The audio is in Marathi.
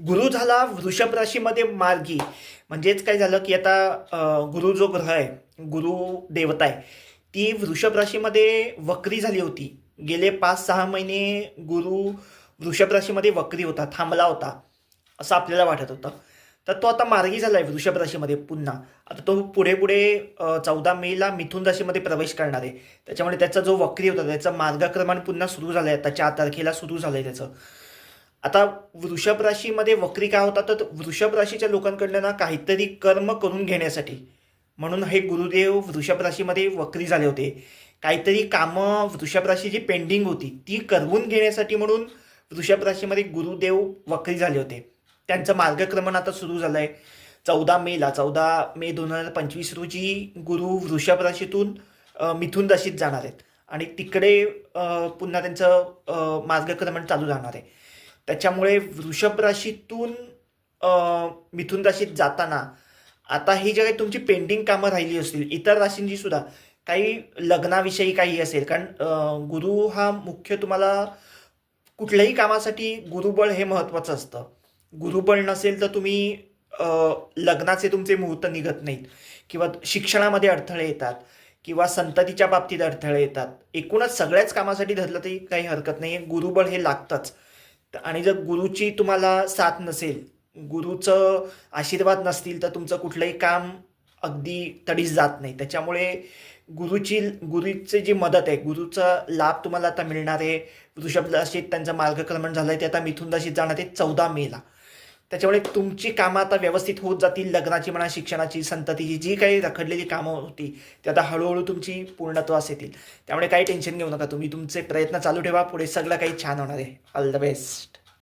गुरु झाला वृषभ राशीमध्ये मार्गी. म्हणजेच काय झालं की आता गुरु जो ग्रह आहे गुरु देवता आहे ती वृषभ राशीमध्ये वक्री झाली होती. गेले पाच सहा महिने गुरु वृषभ राशीमध्ये वक्री होता थांबला होता असं आपल्याला वाटत होतं. तर तो आता मार्गी झाला आहे वृषभ राशीमध्ये पुन्हा. आता तो पुढे पुढे चौदा मेला मिथुन राशीमध्ये प्रवेश करणार आहे. त्याच्यामुळे त्याचा जो वक्री होता त्याचं मार्गक्रमण पुन्हा सुरू झालं आहे आता चार तारखेला सुरू झालं आहे त्याचं. आता वृषभ राशीमध्ये वक्री काय होता तर वृषभ राशीच्या लोकांकडनं ना काहीतरी कर्म करून घेण्यासाठी म्हणून हे गुरुदेव वृषभ राशीमध्ये वक्री झाले होते. काहीतरी कामं वृषभ राशी जी पेंडिंग होती ती करवून घेण्यासाठी म्हणून वृषभ राशीमध्ये गुरुदेव वक्री झाले होते. त्यांचं मार्गक्रमण आता सुरू झालं आहे चौदा मेला चौदा मे दोन हजार पंचवीस रोजी गुरु वृषभ राशीतून मिथुन राशीत जाणार आहेत. आणि तिकडे पुन्हा त्यांचं मार्गक्रमण चालू राहणार आहे. त्याच्यामुळे वृषभ राशीतून मिथुन राशीत जाताना आता ही जे काही तुमची पेंडिंग कामं राहिली असतील इतर राशींची सुद्धा काही लग्नाविषयी काही असेल कारण गुरु हा मुख्य तुम्हाला कुठल्याही कामासाठी गुरुबळ हे महत्त्वाचं असतं. गुरुबळ नसेल तर तुम्ही लग्नाचे तुमचे मुहूर्त निघत नाहीत किंवा शिक्षणामध्ये अडथळे येतात किंवा संततीच्या बाबतीत अडथळे येतात. एकूणच सगळ्याच कामासाठी धरलं तरी काही हरकत नाही गुरुबळ हे लागतंच. आणि जर गुरुची तुम्हाला साथ नसेल गुरुचं आशीर्वाद नसतील तर तुमचं कुठलंही काम अगदी तडीच जात नाही. त्याच्यामुळे गुरुची गुरुची जी मदत आहे गुरुचा लाभ तुम्हाला आता मिळणार आहे. वृषभ राशीत त्यांचं मार्गक्रमण झालं आहे ते आता मिथुन राशीत जाणार आहे चौदा मेला. त्याच्यामुळे तुमची कामं आता व्यवस्थित होत जातील लग्नाची म्हणा शिक्षणाची संततीची जी काही रखडलेली कामं होती ती आता हळूहळू तुमची पूर्णत्वास येतील त्यामुळे काही टेन्शन घेऊ नका तुम्ही तुमचे प्रयत्न चालू ठेवा पुढे सगळं काही छान होणार आहे. All the best